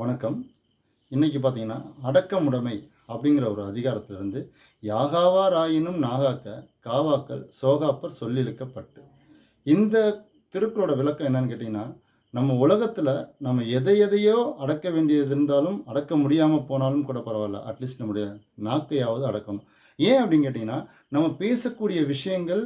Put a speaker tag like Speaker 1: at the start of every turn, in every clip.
Speaker 1: வணக்கம். இன்றைக்கி பார்த்தீங்கன்னா அடக்கமுடைமை அப்படிங்கிற ஒரு அதிகாரத்திலிருந்து யாகாவாராயினும் நாகாக்க காவாக்கள் சோகாப்பர் சொல்லிழுக்கப்பட்டு. இந்த திருக்குறளோட விளக்கம் என்னன்னு கேட்டிங்கன்னா நம்ம உலகத்தில் நம்ம எதை எதையோ அடக்க வேண்டியது இருந்தாலும் அடக்க முடியாமல் போனாலும் கூட பரவாயில்ல. அட்லீஸ்ட் நம்முடைய நாக்கையாவது அடக்கணும். ஏன் அப்படின்னு கேட்டிங்கன்னா நம்ம பேசக்கூடிய விஷயங்கள்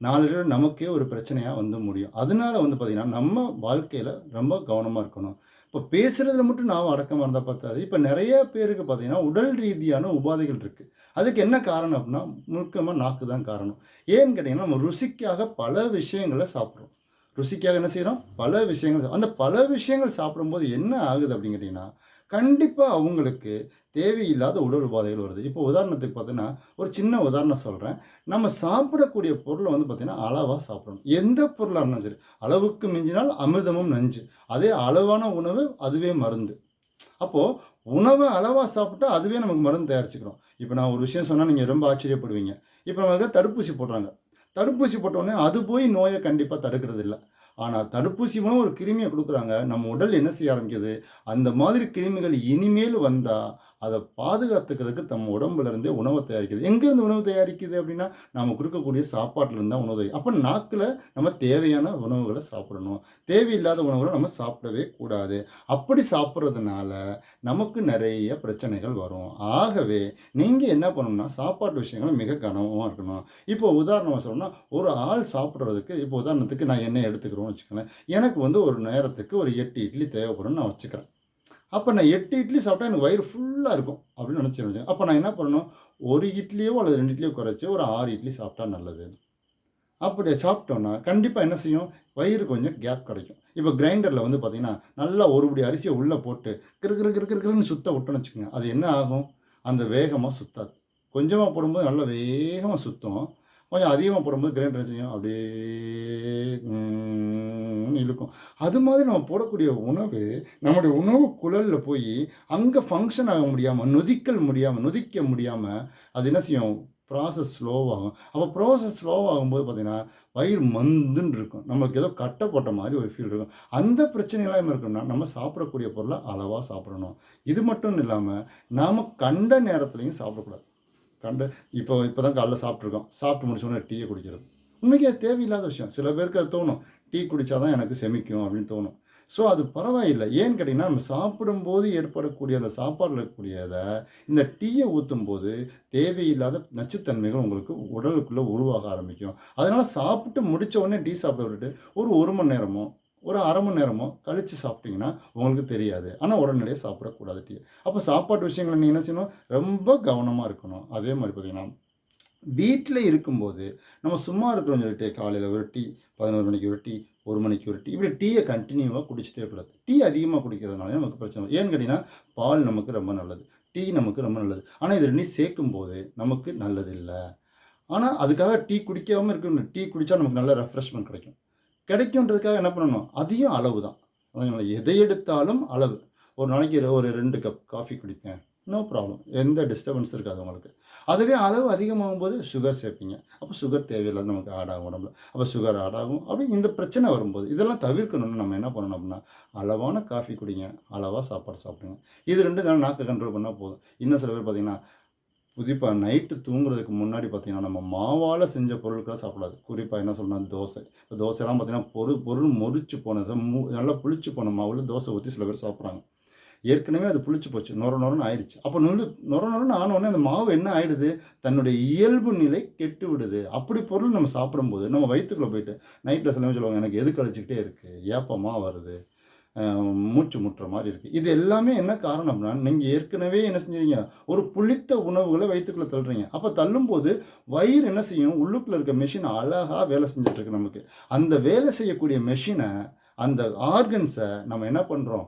Speaker 1: நாளில் நமக்கே ஒரு பிரச்சனையாக வந்து முடியும். அதனால வந்து பார்த்திங்கன்னா நம்ம வாழ்க்கையில் ரொம்ப கவனமாக இருக்கணும். இப்போ பேசுகிறதுல மட்டும் நாம் அடக்கமாக இருந்தால் பார்த்தாது இப்போ நிறைய பேருக்கு பார்த்தீங்கன்னா உடல் ரீதியான உபாதைகள் இருக்குது அதுக்கு என்ன காரணம் அப்படின்னா முழுக்கமாக நாக்கு தான் காரணம். ஏன்னு கேட்டிங்கன்னா நம்ம ருசிக்காக பல விஷயங்களை சாப்பிட்றோம். ருசிக்காக என்ன செய்கிறோம் பல விஷயங்கள் அந்த பல விஷயங்கள் சாப்பிடும்போது என்ன ஆகுது அப்படின்னு கேட்டிங்கன்னா கண்டிப்பாக அவங்களுக்கு தேவையில்லாத உடல் உபாதைகள் வருது. இப்போ உதாரணத்துக்கு பார்த்தீங்கன்னா ஒரு சின்ன உதாரணம் சொல்கிறேன் நம்ம சாப்பிடக்கூடிய பொருளை வந்து பார்த்திங்கன்னா அளவாக சாப்பிடணும். எந்த பொருளாக இருந்தாலும் சரி அளவுக்கு மிஞ்சினால் அமிர்தமும் நஞ்சு. அதே அளவான உணவு அதுவே மருந்து. அப்போது உணவை அளவாக சாப்பிட்டா அதுவே நமக்கு மருந்து தயாரிச்சுக்கிறோம். இப்போ நான் ஒரு விஷயம் சொன்னால் நீங்கள் ரொம்ப ஆச்சரியப்படுவீங்க. இப்போ நமக்கு தடுப்பூசி போடுறாங்க. தடுப்பூசி போட்டோடனே அது போய் நோயை கண்டிப்பாக தடுக்கிறது இல்லை ஆனால் தடுப்பூசி மூலம் ஒரு கிருமியை கொடுக்குறாங்க. நம்ம உடல் என்ன செய்ய ஆரம்பிக்குது? அந்த மாதிரி கிருமிகள் இனிமேல் வந்தால் அதை பாதுகாத்துக்கிறதுக்கு நம்ம உடம்புல இருந்தே உணவை தயாரிக்குது. எங்கேருந்து உணவு தயாரிக்குது அப்படின்னா நம்ம கொடுக்கக்கூடிய சாப்பாட்டுல இருந்தால் உணவு. அப்போ நாக்கில் நம்ம தேவையான உணவுகளை சாப்பிடணும். தேவையில்லாத உணவுகளை நம்ம சாப்பிடவே கூடாது. அப்படி சாப்பிட்றதுனால நமக்கு நிறைய பிரச்சனைகள் வரும். ஆகவே நீங்கள் என்ன பண்ணணும்னா சாப்பாட்டு விஷயங்களை மிக கனமாக இருக்கணும். இப்போ உதாரணமாக சொல்லணும்னா ஒரு ஆள் சாப்பிட்றதுக்கு இப்போ உதாரணத்துக்கு நான் என்ன எடுத்துக்கிறோம். எடுத்துக்கிறோம்னு வச்சுக்கோங்களேன். எனக்கு வந்து ஒரு நேரத்துக்கு ஒரு எட்டு இட்லி தேவைப்படும்னு நான் வச்சுக்கிறேன். அப்போ நான் எட்டு இட்லி சாப்பிட்டா எனக்கு வயிறு ஃபுல்லாக இருக்கும் அப்படின்னு நினச்சி அப்போ நான் என்ன பண்ணணும்? ஒரு இட்லியோ அல்லது ரெண்டு இட்லியோ குறைச்சி ஒரு ஆறு இட்லி சாப்பிட்டா நல்லது. அப்படி சாப்பிட்டோன்னா கண்டிப்பாக என்ன செய்யும்? வயிறு கொஞ்சம் கேப் கிடைக்கும். இப்போ கிரைண்டரில் வந்து பார்த்திங்கன்னா நல்லா ஒருபடி அரிசியை உள்ளே போட்டு கிறு கிறு கிறு கிறு கிறுன்னு சுத்த விட்டோன்னு வச்சுக்கோங்க. அது என்ன ஆகும்? அந்த வேகமாக சுத்தாது. கொஞ்சமாக போடும்போது நல்லா வேகமாக சுற்றும் கொஞ்சம் அதிகமாக போடும்போது கிரைண்டர் செய்யும் அப்படியே இருக்கும் இழுக்கும். அது மாதிரி நம்ம போடக்கூடிய உணவு நம்முடைய உணவு குழலில் போய் அங்கே ஃபங்க்ஷன் ஆக முடியாமல் நொதிக்கல் முடியாமல் நொதிக்க முடியாமல் அது என்ன செய்யும்? ப்ராசஸ் ஸ்லோவாகும் அப்போ ப்ராசஸ் ஸ்லோவாகும்போது பார்த்தீங்கன்னா வயிறு மந்துன்னு இருக்கும். நம்மளுக்கு ஏதோ கட்டை போட்ட மாதிரி ஒரு ஃபீல் இருக்கும். அந்த பிரச்சனைலாம் இருக்கணும்னா நம்ம சாப்பிடக்கூடிய பொருளை அளவாக சாப்பிடணும். இது மட்டும் இல்லாமல் நாம் கண்ட நேரத்துலையும் சாப்பிடக்கூடாது. கண்டு இப்போ இப்போ தான் காலைல சாப்பிட்ருக்கோம் சாப்பிட்டு முடிச்ச டீயை குடிக்கிறது. உண்மைக்கே தேவையில்லாத விஷயம். சில பேருக்கு அது தோணும். டீ குடித்தாதான் எனக்கு செமிக்கும் அப்படின்னு தோணும். ஸோ அது பரவாயில்லை. ஏன்னு கேட்டிங்கன்னா நம்ம சாப்பிடும்போது ஏற்படக்கூடிய அந்த சாப்பாடில் இருக்கக்கூடியதை இந்த டீயை ஊற்றும் போது தேவையில்லாத நச்சுத்தன்மைகள் உங்களுக்கு உடலுக்குள்ளே உருவாக ஆரம்பிக்கும். அதனால் சாப்பிட்டு முடித்த உடனே டீ சாப்பிட விட்டுட்டு ஒரு ஒரு மணி நேரமோ ஒரு அரை மணி நேரமோ கழித்து சாப்பிட்டீங்கன்னா உங்களுக்கு தெரியாது. ஆனால் உடனடியாக சாப்பிடக்கூடாது டீ. அப்போ சாப்பாட்டு விஷயங்களை நீங்கள் என்ன செய்யணும்? ரொம்ப கவனமாக இருக்கணும். அதே மாதிரி பார்த்தீங்கன்னா வீட்டில் இருக்கும்போது நம்ம சும்மா இருக்கிறோம் சொல்லிட்டு காலையில் ஒரு டீ பதினோரு மணிக்கு ஒரு டீ ஒரு மணிக்கு ஒரு டீ இப்படி டீயை கண்டினியூவாக குடிச்சிட்டே கூடாது டீ அதிகமாக குடிக்கிறதுனால நமக்கு பிரச்சனை ஏன்னு கேட்டிங்கன்னா பால் நமக்கு ரொம்ப நல்லது. டீ நமக்கு ரொம்ப நல்லது. ஆனால் இது ரெண்டையும் சேர்க்கும்போது நமக்கு நல்லது இல்லை ஆனால் அதுக்காக டீ குடிக்காமல் இருக்கணும். டீ குடித்தா நமக்கு நல்ல ரெஃப்ரெஷ்மெண்ட் கிடைக்கும். கிடைக்குன்றதுக்காக என்ன பண்ணணும்? அதையும் அளவு தான் அதனால் எதை எடுத்தாலும் அளவு. ஒரு நாளைக்கு ஒரு ரெண்டு கப் காஃபி குடிப்பேன். நோ ப்ராப்ளம் எந்த டிஸ்டர்பன்ஸ் இருக்காது உங்களுக்கு. அதுவே அளவு அதிகமாகும் போது சுகர் சேர்ப்பீங்க. அப்போ சுகர் தேவையில்லாத நமக்கு ஆட் ஆகும் உடம்புல. அப்போ சுகர் ஆட் ஆகும். அப்படி இந்த பிரச்சனை வரும்போது இதெல்லாம் தவிர்க்கணும்னு நம்ம என்ன பண்ணணும் அப்படின்னா அளவான காஃபி குடிங்க. அளவாக சாப்பாடு சாப்பிடுங்க. இது ரெண்டு தான் நாக்கு கண்ட்ரோல் பண்ணால் போதும். இன்னும் சில பேர் பார்த்தீங்கன்னா குறிப்பாக நைட்டு தூங்குறதுக்கு முன்னாடி பார்த்திங்கன்னா நம்ம மாவால் செஞ்ச பொருட்களை சாப்பிடாது குறிப்பாக என்ன சொல்லணும் தோசை. இப்போ தோசைலாம் பார்த்தீங்கன்னா பொருள் பொருள் முறிச்சு போன மு நல்லா புளிச்சு போன மாவில் தோசை ஊற்றி சில பேர் சாப்பிட்றாங்க. ஏற்கனவே அது புளிச்சு போச்சு. நொர நொரன்னு ஆயிடுச்சு. அப்போ நுழு நொர நொரன்னு ஆனோடனே அந்த மாவு என்ன ஆயிடுது? தன்னுடைய இயல்பு நிலை கெட்டு விடுது. அப்படி பொருள் நம்ம சாப்பிடும்போது நம்ம வயிற்றுக்குள்ளே போயிட்டு நைட்டில் சில பேர் சொல்லுவாங்க எனக்கு எது கழிச்சிக்கிட்டே இருக்குது ஏப்பமாக வருது? மூச்சு முட்டுற மாதிரி இருக்குது இது எல்லாமே என்ன காரணம் அப்படின்னா நீங்கள் ஏற்கனவே என்ன செஞ்சீங்க? ஒரு புளித்த உணவுகளை வயிற்றுக்குள்ளே தள்ளுறீங்க. அப்போ தள்ளும்போது வயிறு என்ன செய்யும்? உள்ளுக்குள்ளே இருக்க மெஷின் அழகாக வேலை செஞ்சிட்ருக்கு நமக்கு. அந்த வேலை செய்யக்கூடிய மெஷினை அந்த ஆர்கன்ஸை நம்ம என்ன பண்ணுறோம்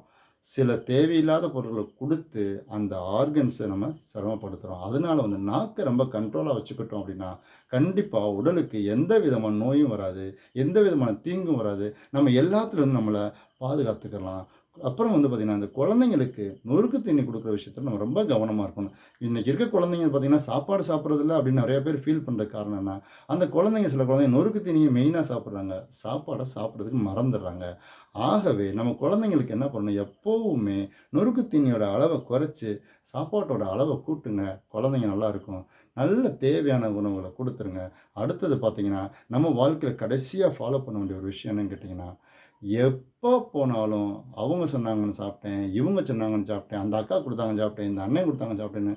Speaker 1: சில தேவையில்லாத பொருட்களை கொடுத்து அந்த ஆர்கன்ஸை நம்ம சிரமப்படுத்துகிறோம் அதனால வந்து நாக்கை ரொம்ப கண்ட்ரோலாக வச்சுக்கிட்டோம் அப்படின்னா கண்டிப்பாக உடலுக்கு எந்த விதமான நோயும் வராது எந்த விதமான தீங்கும் வராது. நம்ம எல்லாத்துலேருந்து நம்மளை பாதுகாத்துக்கலாம். அப்புறம் வந்து பார்த்திங்கன்னா இந்த குழந்தைங்களுக்கு நொறுக்கு தீனி கொடுக்குற விஷயத்தில் நம்ம ரொம்ப கவனமாக இருக்கணும். இன்றைக்கி இருக்க குழந்தைங்க பார்த்திங்கன்னா சாப்பாடு சாப்பிட்றதில்ல அப்படின்னு நிறைய பேர் ஃபீல் பண்ணுற காரணம் என்ன அந்த குழந்தைங்க சில குழந்தைங்க நொறுக்கு தீனியை மெயினாக சாப்பிட்றாங்க. சாப்பாடை சாப்பிட்றதுக்கு மறந்துடுறாங்க. ஆகவே நம்ம குழந்தைங்களுக்கு என்ன பண்ணணும்? எப்போவுமே நொறுக்கு தீனியோட அளவை குறைச்சி சாப்பாட்டோட அளவை கூட்டுங்க. குழந்தைங்க நல்லாயிருக்கும் நல்ல தேவையான உணவுகளை கொடுத்துருங்க. அடுத்தது பார்த்திங்கன்னா நம்ம வாழ்க்கையில் கடைசியாக ஃபாலோ பண்ண வேண்டிய ஒரு விஷயம் என்னன்னு கேட்டிங்கன்னா எப்போ போனாலும் அவங்க சொன்னாங்கன்னு சாப்பிட்டேன் இவங்க சொன்னாங்கன்னு சாப்பிட்டேன் அந்த அக்கா கொடுத்தாங்க சாப்பிட்டேன் இந்த அண்ணன் கொடுத்தாங்க சாப்பிட்டேன்னு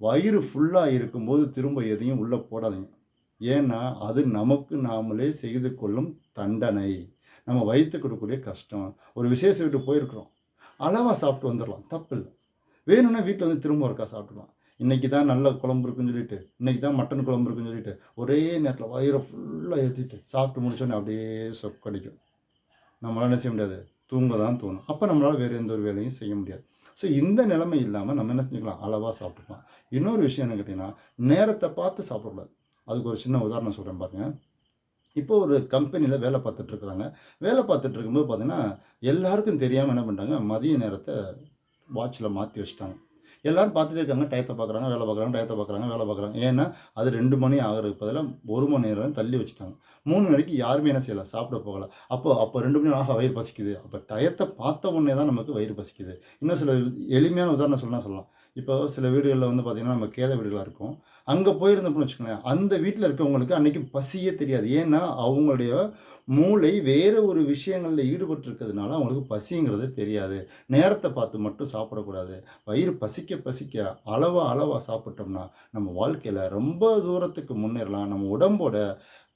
Speaker 1: வயிறு ஃபுல்லாக இருக்கும்போது திரும்ப எதையும் உள்ளே போடாதீங்க. ஏன்னா அது நமக்கு நாமளே செய்து கொள்ளும் தண்டனை. நம்ம வயிற்று கொடுக்கக்கூடிய கஷ்டம். ஒரு விசேஷ விட்டு போயிருக்கிறோம். அளவாக சாப்பிட்டு வந்துடலாம். தப்பு இல்லை வேணும்னா வீட்டில் வந்து திரும்ப ஒருக்கா சாப்பிட்டுக்கலாம். இன்றைக்கி தான் நல்ல குழம்பு இருக்குன்னு சொல்லிட்டு இன்றைக்கி தான் மட்டன் குழம்பு இருக்குன்னு சொல்லிட்டு ஒரே நேரத்தில் வயிறை ஃபுல்லாக ஏற்றிட்டு சாப்பிட்டு முடிச்சோன்னே அப்படியே சொக்கடிக்கும் நம்மளால் என்ன செய்ய முடியாது. தூங்க தான் தோணும். அப்போ நம்மளால் வேறு எந்த ஒரு வேலையும் செய்ய முடியாது. ஸோ இந்த நிலைமை இல்லாமல் நம்ம என்ன செஞ்சுக்கலாம்? அளவாக சாப்பிட்டுக்கலாம். இன்னொரு விஷயம் என்ன கேட்டிங்கன்னா நேரத்தை பார்த்து சாப்பிடக்கூடாது. அதுக்கு ஒரு சின்ன உதாரணம் சொல்கிறேன் பாருங்க. இப்போ ஒரு கம்பெனியில் வேலை பார்த்துட்டு இருக்கிறாங்க. வேலை பார்த்துட்டு இருக்கும்போது பார்த்தீங்கன்னா எல்லாருக்கும் தெரியாமல் என்ன பண்ணிட்டாங்க? மதிய நேரத்தை வாட்சில் மாற்றி வச்சுட்டாங்க. எல்லாரும் பார்த்துட்டே இருக்காங்க. டயத்தை பார்க்குறாங்க வேலை பார்க்குறாங்க டயத்தை பார்க்குறாங்க வேலை பார்க்குறாங்க. ஏன்னா அது ரெண்டு மணி ஆகிறதுக்கு பதிலாக ஒரு மணி நேரம் தள்ளி வச்சுட்டாங்க. மூணு மணிக்கு யாருமே என்ன செய்யலை சாப்பிட போகலை. அப்போ அப்போ ரெண்டு மணி ஆக வயிறு பசிக்குது. அப்போ டயத்தை பார்த்த உடனே தான் நமக்கு வயிறு பசிக்குது. இன்னும் சில எளிமையான உதாரணம் சொல்லலாம் சொல்லலாம். இப்போ சில வீடுகளில் வந்து பார்த்திங்கன்னா நம்ம கேத வீடுகளாக இருக்கும். அங்கே போயிருந்தோம்னு வச்சுக்கோங்களேன் அந்த வீட்டில் இருக்கவங்களுக்கு அன்றைக்கி பசியே தெரியாது. ஏன்னா அவங்களுடைய மூளை வேறு ஒரு விஷயங்களில் ஈடுபட்டிருக்கிறதுனால அவங்களுக்கு பசிங்கிறது தெரியாது. நேரத்தை பார்த்து மட்டும் சாப்பிடக்கூடாது. வயிறு பசிக்க பசிக்க அளவாக அளவாக சாப்பிட்டோம்னா நம்ம வாழ்க்கையில் ரொம்ப தூரத்துக்கு முன்னேறலாம். நம்ம உடம்போட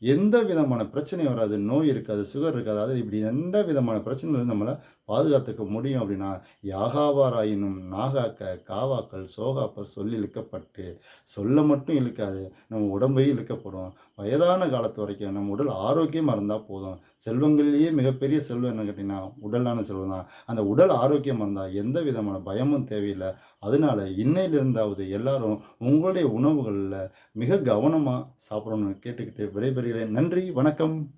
Speaker 1: எந்த விதமான பிரச்சனையும் வராது நோய் இருக்காது சுகர் இருக்காது. அது இப்படி எந்த விதமான பிரச்சனையும் நம்மளை பாதுகாத்துக்க முடியும் அப்படின்னா யாகாவாராயினும் நாகாக்க காவாக்கள் சோகாப்பர் சொல்லி இழுக்கப்பட்டு சொல்ல மட்டும் இழுக்காது. நம்ம உடம்பையும் இழுக்கப்படும். வயதான காலத்து வரைக்கும் நம்ம உடல் ஆரோக்கியமாக இருந்தால் போதும். செல்வங்களிலேயே மிகப்பெரிய செல்வம் என்ன கேட்டிங்கன்னா உடலான செல்வம் தான். அந்த உடல் ஆரோக்கியமாக இருந்தால் எந்த விதமான பயமும் தேவையில்லை. அதனால இன்னையிலிருந்தாவது எல்லாரும் உங்களுடைய உணவுகளில் மிக கவனமாக சாப்பிடணும்னு கேட்டுக்கிட்டு விடைபெறுகிறேன். நன்றி வணக்கம்.